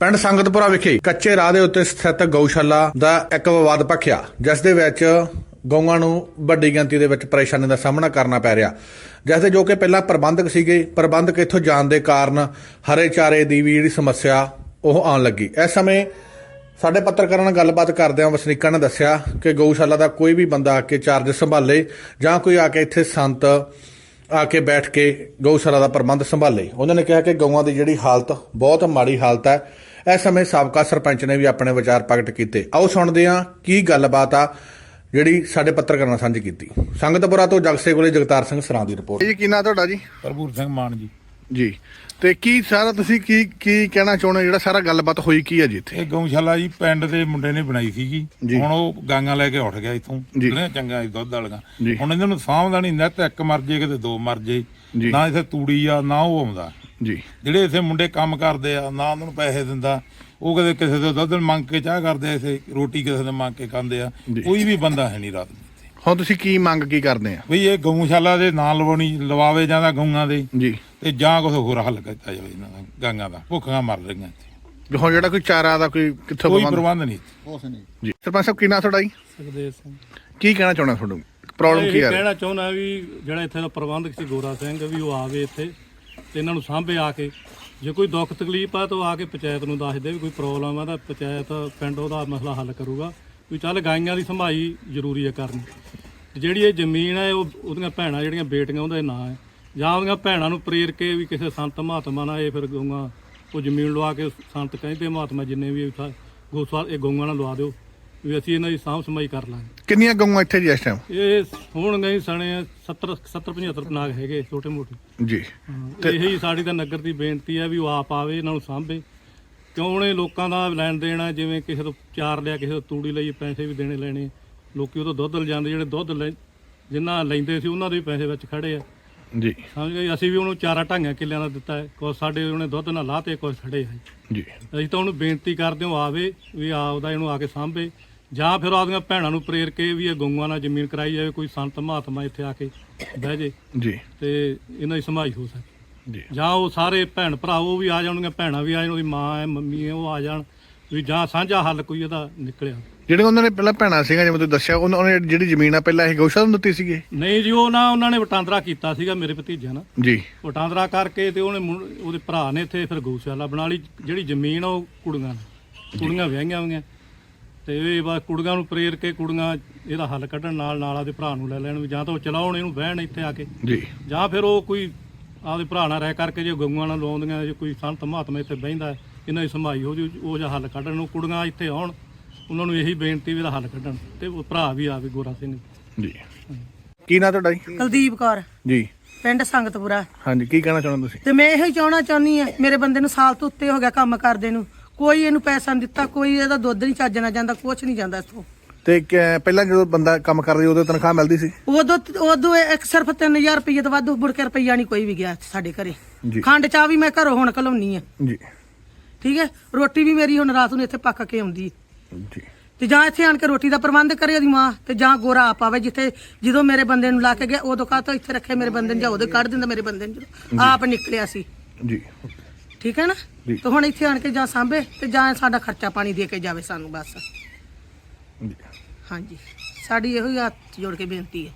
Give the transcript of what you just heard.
ਪਿੰਡ ਸੰਗਤਪੁਰਾ ਵਿਖੇ ਕੱਚੇ ਰਾਹ ਦੇ ਉੱਤੇ ਸਥਿਤ ਗਊਸ਼ਾਲਾ ਦਾ ਇੱਕ ਵਿਵਾਦ ਭਖਿਆ, ਜਿਸ ਦੇ ਵਿੱਚ ਗਊਆਂ ਨੂੰ ਵੱਡੀ ਗਿਣਤੀ ਦੇ ਵਿੱਚ ਪਰੇਸ਼ਾਨੀ ਦਾ ਸਾਹਮਣਾ ਕਰਨਾ ਪੈ ਰਿਹਾ। ਜਿਸ ਦੇ ਜੋ ਕਿ ਪਹਿਲਾਂ ਪ੍ਰਬੰਧਕ ਸੀਗੇ, ਪ੍ਰਬੰਧਕ ਇੱਥੋਂ ਜਾਣ ਦੇ ਕਾਰਨ ਹਰੇ ਚਾਰੇ ਦੀ ਵੀ ਜਿਹੜੀ ਸਮੱਸਿਆ ਉਹ ਆਉਣ ਲੱਗੀ। ਇਸ ਸਮੇਂ ਸਾਡੇ ਪੱਤਰਕਾਰਾਂ ਨਾਲ ਗੱਲਬਾਤ ਕਰਦਿਆਂ ਵਸਨੀਕਾਂ ਨੇ ਦੱਸਿਆ ਕਿ ਗਊਸ਼ਾਲਾ ਦਾ ਕੋਈ ਵੀ ਬੰਦਾ ਆ ਕੇ ਚਾਰਜ ਸੰਭਾਲੇ ਜਾਂ ਕੋਈ ਆ ਕੇ ਇੱਥੇ ਸੰਤ ਆ ਕੇ ਬੈਠ ਕੇ ਗਊਸ਼ਾਲਾ ਦਾ ਪ੍ਰਬੰਧ ਸੰਭਾਲੇ। ਉਹਨਾਂ ਨੇ ਕਿਹਾ ਕਿ ਗਊਆਂ ਦੀ ਜਿਹੜੀ ਹਾਲਤ ਬਹੁਤ ਮਾੜੀ ਹਾਲਤ ਹੈ। ਇਸ ਸਮੇਂ ਸਾਬਕਾ ਸਰਪੰਚ ਨੇ ਵੀ ਆਪਣੇ ਵਿਚਾਰ ਪ੍ਰਗਟ ਕੀਤੇ। ਆਓ ਸੁਣਦੇ ਹਾਂ ਕੀ ਗੱਲਬਾਤ ਆ ਜਿਹੜੀ ਸਾਡੇ ਪੱਤਰਕਾਰਾਂ ਨਾਲ ਸਾਂਝੀ ਕੀਤੀ। ਸੰਗਤਪੁਰਾ ਤੋਂ ਜਗਸੇ ਕੋਲੇ ਜਗਤਾਰ ਸਿੰਘ ਸਰਾਂ ਦੀ ਰਿਪੋਰਟ। ਜੀ ਕੀ ਨਾਂ ਤੁਹਾਡਾ ਜੀ? ਭਰਪੂਰ ਸਿੰਘ ਮਾਨ ਜੀ। ਜੀ। ਤੇ ਕੀ ਸਾਰਾ ਤੁਸੀਂ ਕੀ ਕੀ ਕਹਿਣਾ ਚਾਹੁੰਦੇ ਹੋ? ਜਿਹੜਾ ਸਾਰਾ ਗੱਲਬਾਤ ਹੋਈ ਕੀ ਹੈ ਜੀ ਇੱਥੇ? ਇਹ ਗਊਸ਼ਾਲਾ ਜੀ ਪਿੰਡ ਦੇ ਮੁੰਡੇ ਨੇ ਬਣਾਈ ਸੀਗੀ। ਜੀ। ਹੁਣ ਉਹ ਗਾਂਗਾ ਲੈ ਕੇ ਉੱਠ ਗਿਆ ਇਥੋਂ। ਜੀ। ਜਿਹੜੀਆਂ ਚੰਗਾ ਸੀ ਦੁੱਧ ਵਾਲੀਆਂ। ਜੀ। ਹੁਣ ਇਹਨਾਂ ਨੂੰ ਸਾਂਭਦਾ ਨਹੀਂ ਨਿੱਤ ਇੱਕ ਮਰ ਜੇ ਕਿਤੇ ਦੋ ਮਰ ਜੇ। ਜੀ। ਨਾ ਇੱਥੇ ਤੂੜੀ ਆ ਨਾ ਉਹ ਆਉਂਦਾ। ਜੀ। ਜਿਹੜੇ ਇੱਥੇ ਮੁੰਡੇ ਕੰਮ ਕਰਦੇ ਆ ਨਾ ਉਹਨਾਂ ਨੂੰ ਪੈਸੇ ਦਿੰਦਾ ਉਹ ਕਦੇ ਕਿਸੇ ਦੇ ਦੁੱਧ ਮੰਗ ਕੇ ਚਾਹ ਕਰਦੇ ਆ ਇੱਥੇ ਰੋਟੀ ਕਿਸੇ ਦੇ ਮੰਗ ਕੇ ਖਾਂਦੇ ਆ। ਜੀ। ਕੋਈ ਵੀ ਬੰਦਾ ਹੈ ਨਹੀਂ ਰਾਤ ਨੂੰ ਇੱਥੇ। ਹੁਣ ਤੁਸੀਂ ਕੀ ਮੰਗ ਕੀ ਕਰਦੇ ਆ? ਵੀ ਇਹ ਗਊਸ਼ਾਲਾ ਦੇ ਨਾਂ ਲਵਾਉਣੀ ਲਵਾਵੇ ਜਾਂਦਾ ਗਊਆਂ ਦੇ? ਜੀ। ਤੇ ਜਾਂ ਕੁਝ ਹੋਰ ਹੱਲ ਕੀਤਾ ਜਾਵੇ ਇਹਨਾਂ ਦਾ ਗਾਂਗਾ ਦਾ। ਭੁੱਖਾਂ ਮਰ ਰਹੀਆਂ ਇੱਥੇ। ਹੁਣ ਜਿਹੜਾ ਕੋਈ ਚਾਰਾ ਦਾ ਕੋਈ ਕਿੱਥੋਂ ਕੋਈ ਪ੍ਰਬੰਧ ਪ੍ਰਬੰਧ ਨਹੀਂ ਇੱਥੇ। ਜੀ। ਸਰਪੰਚ ਸਾਹਿਬ ਕੀ ਨਾਂ ਤੁਹਾਡਾ ਜੀ? ਸੁਖਦੇਵ ਸਿੰਘ। ਕੀ ਕਹਿਣਾ ਚਾਹੁੰਦਾ ਤੁਹਾਨੂੰ ਪ੍ਰੋਬਲਮ ਇਹ ਕੀ ਆ? ਕਹਿਣਾ ਚਾਹੁੰਦਾ ਵੀ ਜਿਹੜਾ ਇੱਥੇ ਦਾ ਪ੍ਰਬੰਧਕ ਸੀ ਗੋਰਾ ਸਿੰਘ ਵੀ ਉਹ ਆਵੇ ਇੱਥੇ। ਤੇ ਇਹਨਾਂ ਨੂੰ ਸਾਂਭੇ ਆ ਕੇ। ਜੇ ਕੋਈ ਦੁੱਖ ਤਕਲੀਫ ਆ ਤਾਂ ਉਹ ਆ ਕੇ ਪੰਚਾਇਤ ਨੂੰ ਦੱਸ ਦੇ ਵੀ ਕੋਈ ਪ੍ਰੋਬਲਮ ਆ ਤਾਂ ਪੰਚਾਇਤ ਪਿੰਡ ਉਹਦਾ ਮਸਲਾ ਹੱਲ ਕਰੂਗਾ। ਵੀ ਚੱਲ ਗਾਈਆਂ ਦੀ ਸੰਭਾਈ ਜ਼ਰੂਰੀ ਹੈ ਕਰਨੀ। ਤੇ ਜਿਹੜੀ ਇਹ ਜ਼ਮੀਨ ਹੈ ਉਹ ਉਹਦੀਆਂ ਭੈਣਾਂ ਜਿਹੜੀਆਂ ਬੇਟੀਆਂ, ਉਹਦੇ ਨਾਂ ਹੈ। ਜਾਂ ਉਹਦੀਆਂ ਭੈਣਾਂ ਨੂੰ ਪ੍ਰੇਰ ਕੇ ਵੀ ਕਿਸੇ ਸੰਤ ਮਹਾਤਮਾ ਨਾਲ ਇਹ ਫਿਰ ਗਊਆਂ, ਉਹ ਜ਼ਮੀਨ ਲਵਾ ਕੇ ਸੰਤ ਕਹਿੰਦੇ ਮਹਾਤਮਾ ਜਿੰਨੇ ਵੀ ਉੱਥੇ ਗੋਸਵਾਲ ਇਹ ਗਊਆਂ ਨਾਲ ਲਵਾ ਦਿਓ। ਵੀ ਅਸੀਂ ਇਹਨਾਂ ਦੀ ਸਾਂਭ ਸੰਭਾਈ ਕਰ ਲਾਂਗੇ। ਕਿੰਨੀਆਂ ਗਊਆਂ ਇੱਥੇ ਜੀ ਇਸ ਟਾਈਮ ਇਹ ਹੋਣਗੇ ਹੀ ਸਣੇ 70 70 75 ਨਾਗ ਹੈਗੇ ਛੋਟੇ ਮੋਟੇ। ਜੀ। ਤੇ ਇਹੀ ਸਾਡੀ ਤਾਂ ਨਗਰ ਦੀ ਬੇਨਤੀ ਹੈ ਵੀ ਉਹ ਆਪ ਆਵੇ ਇਹਨਾਂ ਨੂੰ ਸਾਂਭੇ। ਕਿਉਂ ਉਹਨੇ ਲੋਕਾਂ ਦਾ ਲੈਣ ਦੇਣ ਜਿਵੇਂ ਕਿਸੇ ਤੋਂ ਚਾਰ ਲਿਆ ਕਿਸੇ ਤੋਂ ਤੂੜੀ ਲਈ ਪੈਸੇ ਵੀ ਦੇਣੇ ਲੈਣੇ ਲੋਕੀ ਉਹ ਤੋਂ ਦੁੱਧ ਲਿਜਾਂਦੇ ਜਿਹੜੇ ਦੁੱਧ ਲੈ ਜਿੰਨਾ ਲੈਂਦੇ ਸੀ ਉਹਨਾਂ ਦੇ ਵੀ ਪੈਸੇ ਵਿੱਚ ਖੜੇ ਆ। ਜੀ। ਸਮਝ ਗਏ? ਅਸੀਂ ਵੀ ਉਹਨੂੰ ਚਾਰਾ ਢਾਈਆਂ ਕਿੱਲਿਆਂ ਦਾ ਦਿੱਤਾ ਹੈ। ਕੁਛ ਸਾਡੇ ਉਹਨੇ ਦੁੱਧ ਨਾਲ ਲਾਤੇ ਕੁਛ ਖੜੇ ਆ। ਜੀ। ਅਸੀਂ ਤਾਂ ਉਹਨੂੰ ਬੇਨਤੀ ਕਰਦੇ ਹਾਂ ਆਵੇ ਵੀ ਆਪਦਾ ਇਹਨੂੰ ਆ ਕੇ ਸਾਂਭੇ। ਜਾਂ ਫਿਰ ਆਪਦੀਆਂ ਭੈਣਾਂ ਨੂੰ ਪ੍ਰੇਰ ਕੇ ਵੀ ਇਹ ਗਊਆਂ ਨਾਲ ਜ਼ਮੀਨ ਕਰਾਈ ਜਾਵੇ ਕੋਈ ਸੰਤ ਮਹਾਤਮਾ ਇੱਥੇ ਆ ਕੇ ਬਹਿ ਜੇ ਜੀ। ਤੇ ਇਹਨਾਂ ਦੀ ਸੰਭਾਈ ਹੋ ਸਕੇ। ਜੀ। ਜਾਂ ਉਹ ਸਾਰੇ ਭੈਣ ਭਰਾ ਉਹ ਵੀ ਆ ਜਾਣਗੀਆਂ ਭੈਣਾਂ ਵੀ ਆ ਜਾਣ ਉਹਦੀ ਮਾਂ ਹੈ ਮੰਮੀ ਹੈ ਉਹ ਆ ਜਾਣ ਵੀ ਜਾਂ ਸਾਂਝਾ ਹੱਲ ਕੋਈ ਇਹਦਾ ਨਿਕਲਿਆ। ਜਿਹੜੇ ਉਹਨਾਂ ਨੇ ਪਹਿਲਾਂ ਭੈਣਾਂ ਸੀਗਾ ਜਿਵੇਂ ਤੁਸੀਂ ਦੱਸਿਆ ਉਹਨਾਂ ਨੇ ਜਿਹੜੀ ਜ਼ਮੀਨ ਆ ਪਹਿਲਾਂ ਇਹ ਗਊਸ਼ਾਲਾ ਨੂੰ ਦਿੱਤੀ ਸੀਗੇ। ਨਹੀਂ ਜੀ ਉਹ ਨਾ ਉਹਨਾਂ ਨੇ ਵਟਾਂਦਰਾ ਕੀਤਾ ਸੀਗਾ ਮੇਰੇ ਭਤੀਜੇ ਨਾਲ। ਜੀ। ਵਟਾਂਦਰਾ ਕਰਕੇ ਤੇ ਉਹਨੇ ਮੁੰ- ਉਹਦੇ ਭਰਾ ਨੇ ਇੱਥੇ ਫਿਰ ਗਊਸ਼ਾਲਾ ਬਣਾ ਲਈ ਜਿਹੜੀ ਜ਼ਮੀਨ ਆ ਉਹ ਕੁੜੀਆਂ ਨੇ ਕੁੜੀਆਂ ਵਿਆਹੀਆਂ ਹੋਈਆਂ। ਤੇ ਇਹ ਬਸ ਕੁੜੀਆਂ ਨੂੰ ਪ੍ਰੇਰ ਕੇ ਕੁੜੀਆਂ ਇਹਦਾ ਹੱਲ ਕੱਢਣ ਨਾਲ ਨਾਲ ਆਪਦੇ ਭਰਾ ਨੂੰ ਲੈ ਲੈਣ ਵੀ ਜਾਂ ਤਾਂ ਉਹ ਚਲਾਉਣ ਇਹਨੂੰ ਬਹਿਣ ਇੱਥੇ ਆ ਕੇ। ਜੀ। ਜਾਂ ਫਿਰ ਉਹ ਕੋਈ ਆਪਦੇ ਭਰਾ ਨਾਲ ਰਹਿ ਕਰਕੇ ਜੇ ਗਊਆਂ ਨਾਲ ਲਾਉਂਦੀਆਂ ਜੇ ਕੋਈ ਸੰਤ ਮਹਾਤਮਾ ਇੱਥੇ ਬਹਿੰਦਾ ਇਹਨਾਂ ਦੀ ਸੰਭਾਈ ਹੋ ਜੂ ਉਹ ਜਿਹਾ ਹੱਲ ਕੱਢਣ ਨੂੰ ਕੁੜੀਆਂ ਇੱਥੇ ਆਉਣ ਉਹਨਾਂ ਨੂੰ ਇਹੀ ਬੇਨਤੀ ਵੀ ਇਹਦਾ ਹੱਲ ਕੱਢਣ ਤੇ ਉਹ ਭਰਾ ਵੀ ਆਵੇ ਗੋਰਾ ਸਿੰਘ। ਜੀ। ਕੀ ਨਾਂ ਤੁਹਾਡਾ ਜੀ? ਕੁਲਦੀਪ ਕੌਰ। ਜੀ। ਪਿੰਡ ਸੰਗਤਪੁਰਾ। ਹਾਂਜੀ ਕੀ ਕਹਿਣਾ ਚਾਹੁੰਦੇ ਤੁਸੀਂ? ਤੇ ਮੈਂ ਇਹੋ ਹੀ ਚਾਹਣਾ ਚਾਹੁੰਦੀ ਆ ਮੇਰੇ ਬੰਦੇ ਨੂੰ ਸਾਲ ਤੋਂ ਉੱਤੇ ਹੋ ਗਿਆ ਕੰਮ ਕਰਦੇ ਨੂੰ ਕੋਈ ਇਹਨੂੰ ਪੈਸਾ ਨਹੀਂ ਦਿੱਤਾ ਕੋਈ ਇਹਦਾ ਦੁੱਧ ਨਹੀਂ ਚੱਜਣਾ ਜਾਂਦਾ ਕੁਛ ਨਹੀਂ ਜਾਂਦਾ ਇਥੋਂ। ਤੇ ਕਿ- ਪਹਿਲਾਂ ਜਦੋਂ ਬੰਦਾ ਕੰਮ ਕਰਦਾ ਸੀ ਉਦੋਂ ਤਨਖਾਹ ਮਿਲਦੀ ਸੀ? ਉਦੋਂ ਉਦੋਂ ਇਹ ਇੱਕ ਸਿਰਫ 3000 ਰੁਪਏ ਤੋਂ ਵੱਧ ਮੁੜ ਕੇ ਰੁਪਈਆ ਨਹੀਂ ਕੋਈ ਵੀ ਗਿਆ ਸਾਡੇ ਘਰੇ। ਜੀ। ਖੰਡ ਚਾਹ ਵੀ ਮੈਂ ਘਰੋਂ ਹੁਣ ਘਲਾਉਣੀ ਆ। ਜੀ। ਠੀਕ ਹੈ? ਰੋਟੀ ਵੀ ਮੇਰੀ ਹੁਣ ਰਾਤ ਨੂੰ ਇੱਥੇ ਪੱਕ ਕੇ ਆਉਂਦੀ। ਜੀ। ਤੇ ਜਾਂ ਇੱਥੇ ਆਣ ਕੇ ਰੋਟੀ ਦਾ ਪ੍ਰਬੰਧ ਕਰੇ ਉਹਦੀ ਮਾਂ ਤੇ ਜਾਂ ਗੋਰਾ ਆਪ ਆਵੇ ਜਿੱਥੇ ਜਦੋਂ ਮੇਰੇ ਬੰਦੇ ਨੂੰ ਲਾ ਕੇ ਗਿਆ ਉਦੋਂ ਕਾਹ ਤੋਂ ਇੱਥੇ ਰੱਖੇ ਮੇਰੇ ਬੰਦੇ ਨੂੰ ਜਾਂ ਉਦੋਂ ਕੱਢ ਦਿੰਦਾ ਮੇਰੇ ਬੰਦੇ ਨੂੰ ਜਦੋਂ। ਆਪ ਨਿਕਲਿਆ ਸੀ। ਜੀ। ਠੀਕ ਹੈ ਨਾ? ਜੀ। ਤੇ ਹੁਣ ਇੱਥੇ ਆਣ ਕੇ ਜਾਂ ਸਾਂਭੇ ਤੇ ਜਾਂ ਸਾਡਾ ਖਰਚਾ ਪਾਣੀ ਦੇ ਕੇ ਜਾਵੇ ਸਾਨੂੰ ਬਸ। ਹਾਂਜੀ। ਸਾਡੀ ਇਹੋ ਹੀ ਹੱਥ ਜੋੜ ਕੇ ਬੇਨਤੀ ਹੈ।